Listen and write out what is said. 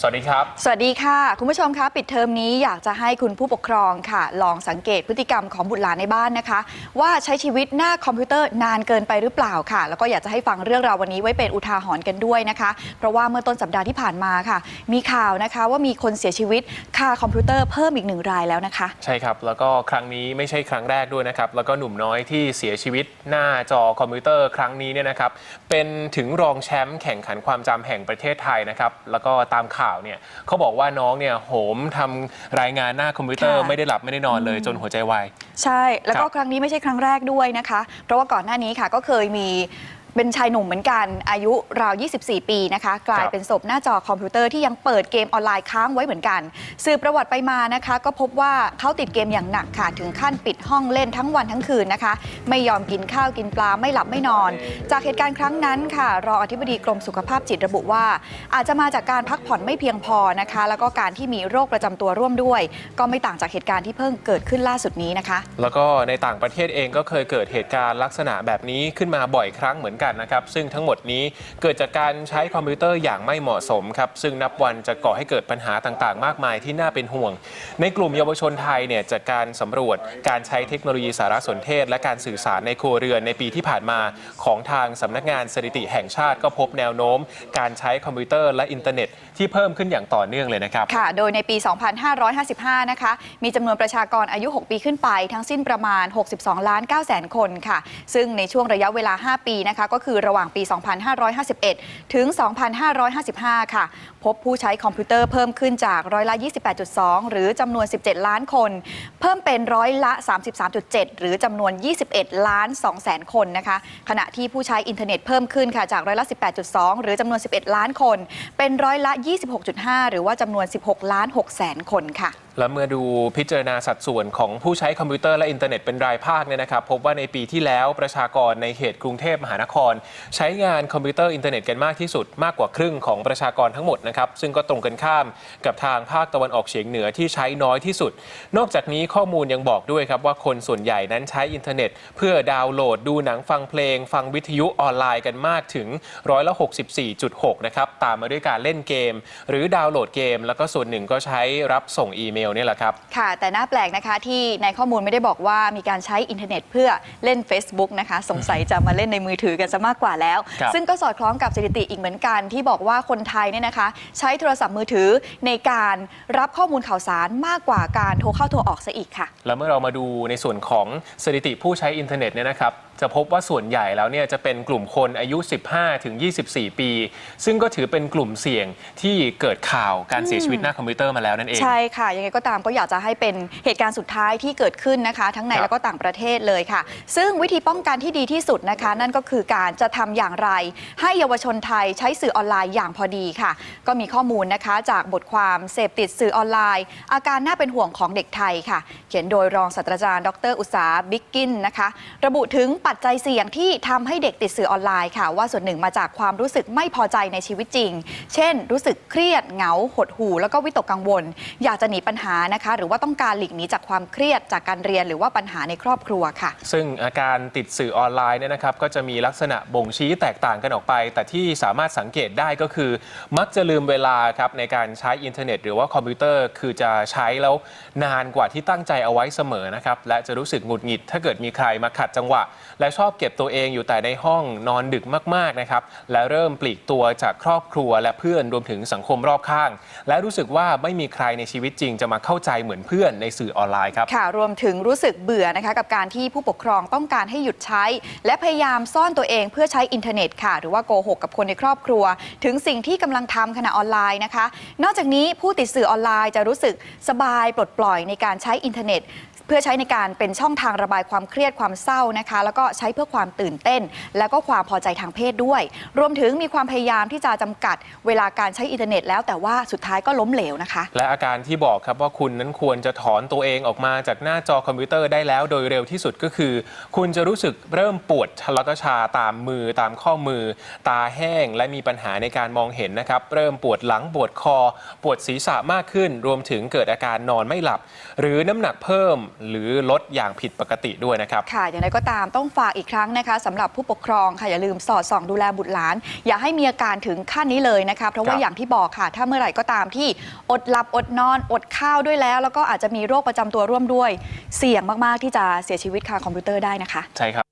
สวัสดีครับ สวัสดีค่ะ คุณผู้ชมคะปิดเทอมนี้อยากจะให้คุณผู้ปกครองค่ะ ลองสังเกตพฤติกรรมของบุตรหลานในบ้านนะคะ ว่าใช้ชีวิตหน้าคอมพิวเตอร์นานเกินไปหรือเปล่าค่ะ แล้วก็อยากจะให้ฟังเรื่องราววันนี้ไว้เป็นอุทาหรณ์กันด้วยนะคะ เพราะว่าเมื่อต้นสัปดาห์ที่ผ่านมาค่ะ มีข่าวนะคะว่ามีคนเสียชีวิตคาคอมพิวเตอร์เพิ่มอีกหนึ่งรายแล้วนะคะ ใช่ครับ แล้วก็ครั้งนี้ไม่ใช่ครั้งแรกด้วยนะครับแล้วก็หนุ่มน้อยที่เสียชีวิตหน้าจอคอมพิวเตอร์ครั้งนี้เนี่ยนะครับเป็นถึงรองแชมป์แข่งขันความจำแห่งประเทศไทยนะครับแล้วก็ตามข่าวเนี่ยเขาบอกว่าน้องเนี่ยโหมทำรายงานหน้าคอมพิวเตอร์ค่ะ ไม่ได้หลับไม่ได้นอนเลยจนหัวใจวาย ใช่ แล้วก็ครับครั้งนี้ไม่ใช่ครั้งแรกด้วยนะคะ เพราะว่าก่อนหน้านี้ค่ะก็เคยมี เป็นชายหนุ่มเหมือนกันอายุราว 24 ปีนะคะ กลายเป็นศพหน้าจอคอมพิวเตอร์ที่ยังเปิดเกมออนไลน์ค้างไว้เหมือนกันสืบประวัติไปมานะคะ ก็พบว่าเขาติดเกมอย่างหนักค่ะ ถึงขั้นปิดห้องเล่นทั้งวันทั้งคืนนะคะ ไม่ยอมกินข้าวกินปลาไม่หลับไม่นอน จากเหตุการณ์ครั้งนั้นค่ะรองอธิบดีกรมสุขภาพจิตระบุว่า อาจจะมาจากการพักผ่อนไม่เพียงพอนะคะ แล้วก็การที่มีโรคประจำตัวร่วมด้วย ก็ไม่ต่างจากเหตุการณ์ที่เพิ่งเกิดขึ้นล่าสุดนี้นะคะ แล้วก็ในต่างประเทศเองก็เคยเกิดเหตุการณ์ลักษณะแบบนี้ขึ้นมาบ่อยครั้งเหมือนกันนะครับ ซึ่งทั้งหมดนี้เกิดจากการใช้คอมพิวเตอร์อย่างไม่เหมาะสมครับซึ่งนับวันจะก่อให้เกิดปัญหาต่างๆ มากมายที่น่าเป็นห่วง ในกลุ่มเยาวชนไทยเนี่ยจากการสำรวจการใช้เทคโนโลยีสารสนเทศ และการสื่อสารในครัวเรือนในปีที่ผ่านมาของทางสำนักงานสถิติแห่งชาติก็พบแนวโน้ม การใช้คอมพิวเตอร์และอินเทอร์เน็ต ที่เพิ่มขึ้นอย่างต่อเนื่องเลยนะครับค่ะ โดยในปี 2555 นะคะ มีจำนวนประชากรอายุ 6 ปีขึ้นไป ทั้งสิ้นประมาณ 62 ล้าน9แสนคนค่ะ ซึ่งในช่วงระยะเวลา 5 ปีนะคะก็คือระหว่างปี 2551 ถึง 2555 ค่ะ พบผู้ใช้คอมพิวเตอร์เพิ่มขึ้นจากร้อยละ 28.2 หรือจำนวน 17 ล้านคน เพิ่มเป็นร้อยละ 33.7 หรือจำนวน 21 ล้าน2แสนคนนะคะ ขณะที่ผู้ใช้อินเทอร์เน็ตเพิ่มขึ้นค่ะจากร้อยละ 18.2 หรือจำนวน 11 ล้านคน เป็นร้อยละ 26.5 หรือว่าจำนวน 16 ล้าน6แสนคนค่ะ และเมื่อดูพิจารณาสัดส่วนของผู้ใช้คอมพิวเตอร์และอินเทอร์เน็ตเป็นรายภาคเนี่ยนะครับ พบว่าในปีที่แล้วประชากรในเขตกรุงเทพมหานคร ใช้งานคอมพิวเตอร์อินเทอร์เน็ตกันมากที่สุดมากกว่าครึ่งของประชากรทั้งหมดนะครับ ซึ่งก็ตรงกันข้ามกับทางภาคตะวันออกเฉียงเหนือที่ใช้น้อยที่สุด นอกจากนี้ข้อมูลยังบอกด้วยครับว่าคนส่วนใหญ่นั้นใช้อินเทอร์เน็ต เพื่อดาวน์โหลดดูหนังฟังเพลง ฟังวิทยุออนไลน์กันมากถึงร้อยละ64.6นะครับตามมาด้วยการเล่นเกม หรือดาวน์โหลดเกม แล้วก็ส่วนหนึ่งก็ใช้รับส่งอีเมลเนี่ยแหละครับ ค่ะ แต่น่าแปลกนะคะที่ในข้อมูลไม่ได้บอกว่ามีการใช้อินเทอร์เน็ตเพื่อเล่น Facebook นะคะ สงสัยจะมาเล่นในมือถือกันซะมากกว่าแล้ว ครับ ซึ่งก็สอดคล้องกับสถิติอีกเหมือนกันที่บอกว่าคนไทยเนี่ยนะคะ ใช้โทรศัพท์มือถือในการรับข้อมูลข่าวสารมากกว่าการโทรเข้าโทรออกซะอีกค่ะ แล้วเมื่อเรามาดูในส่วนของสถิติผู้ใช้อินเทอร์เน็ตเนี่ยนะครับ จะพบว่าส่วนใหญ่แล้วเนี่ยจะเป็นกลุ่มคนอายุ 15 ถึง 24 ปี ซึ่งก็ถือเป็นกลุ่มเสี่ยงที่เกิดข่าวการเสียชีวิตหน้าคอมพิวเตอร์มาแล้วนั่นเอง ใช่ค่ะ ยังไงก็ตามก็อยากจะให้เป็นเหตุการณ์สุดท้ายที่เกิดขึ้นนะคะ ทั้งในครับ แล้วก็ต่างประเทศเลยค่ะ ซึ่งวิธีป้องกันที่ดีที่สุดนะคะ นั่นก็คือการจะทำอย่างไร ให้เยาวชนไทยใช้สื่อออนไลน์อย่างพอดีค่ะ ก็มีข้อมูลนะคะจากบทความเสพติดสื่อออนไลน์ อาการน่าเป็นห่วงของเด็กไทยค่ะ เขียนโดยรองศาสตราจารย์ดรอุตสาบิ๊กกินนะคะ ระบุถึงปัจจัยเสี่ยงที่ทำให้เด็กติดสื่อออนไลน์ค่ะ ว่าส่วนหนึ่งมาจากความรู้สึกไม่พอใจในชีวิตจริง เช่น รู้สึกเครียดเหงาหดหู่แล้วก็วิตกกังวล อยากจะหนีปัญหานะคะ หรือว่าต้องการหลีกหนีจากความเครียดจากการเรียนหรือว่าปัญหาในครอบครัวค่ะ ซึ่งอาการติดสื่อออนไลน์เนี่ยนะครับก็จะมีลักษณะบ่งชี้แตกต่างกันออกไป แต่ที่สามารถสังเกตได้ก็คือ มักจะลืมเวลาครับในการใช้อินเทอร์เน็ต หรือว่าคอมพิวเตอร์คือจะใช้แล้วนานกว่าที่ตั้งใจเอาไว้เสมอนะครับและจะรู้สึกหงุดหงิด ถ้าเกิดมีใครมาขัดจังหวะ และชอบเก็บตัวเองอยู่แต่ในห้องนอนดึกมากๆนะครับและเริ่มปลีกตัวจากครอบครัวและเพื่อนรวมถึงสังคมรอบข้าง และรู้สึกว่าไม่มีใครในชีวิตจริงจะมาเข้าใจเหมือนเพื่อนในสื่อออนไลน์ครับ ค่ะ รวมถึงรู้สึกเบื่อนะคะกับการที่ผู้ปกครองต้องการให้หยุดใช้ และพยายามซ่อนตัวเองเพื่อใช้อินเทอร์เน็ตค่ะ หรือว่าโกหกกับคนในครอบครัว ถึงสิ่งที่กำลังทำขณะออนไลน์นะคะ นอกจากนี้ผู้ติดสื่อออนไลน์จะรู้สึกสบายปลดปล่อยในการใช้อินเทอร์เน็ตเพื่อใช้ในการเป็นช่องทางระบายความเครียดความเศร้านะคะ แล้วก็ใช้เพื่อความตื่นเต้น แล้วก็ความพอใจทางเพศด้วย รวมถึงมีความพยายามที่จะจำกัดเวลาการใช้อินเทอร์เน็ตแล้วแต่ว่าสุดท้ายก็ล้มเหลวนะคะ และอาการที่บอกครับว่าคุณนั้นควรจะถอนตัวเองออกมาจากหน้าจอคอมพิวเตอร์ได้แล้วโดยเร็วที่สุดก็คือ คุณจะรู้สึกเริ่มปวดแล้กชาตามมือตามข้อมือ ตาแห้งและมีปัญหาในการมองเห็นนะครับ เริ่มปวดหลังปวดคอ ปวดศีรษะมากขึ้น รวมถึงเกิดอาการนอนไม่หลับ หรือน้ำหนักเพิ่มหรือลดอย่างผิดปกติด้วยนะครับค่ะ อย่างไรก็ตามต้องฝากอีกครั้งนะคะสำหรับผู้ปกครองค่ะอย่าลืมสอดส่องดูแลบุตรหลาน อย่าให้มีอาการถึงขั้นนี้เลยนะคะเพราะว่าอย่างที่บอกค่ะ ถ้าเมื่อไหร่ก็ตามที่อดหลับอดนอนอดข้าาด้วยแล้ว แล้วก็อาจจะมีโรคประจำตัวร่วมด้วย เสี่ยงมากๆที่จะเสียชีวิตคาคอมพิวเตอร์ได้นะคะ ใช่ครับ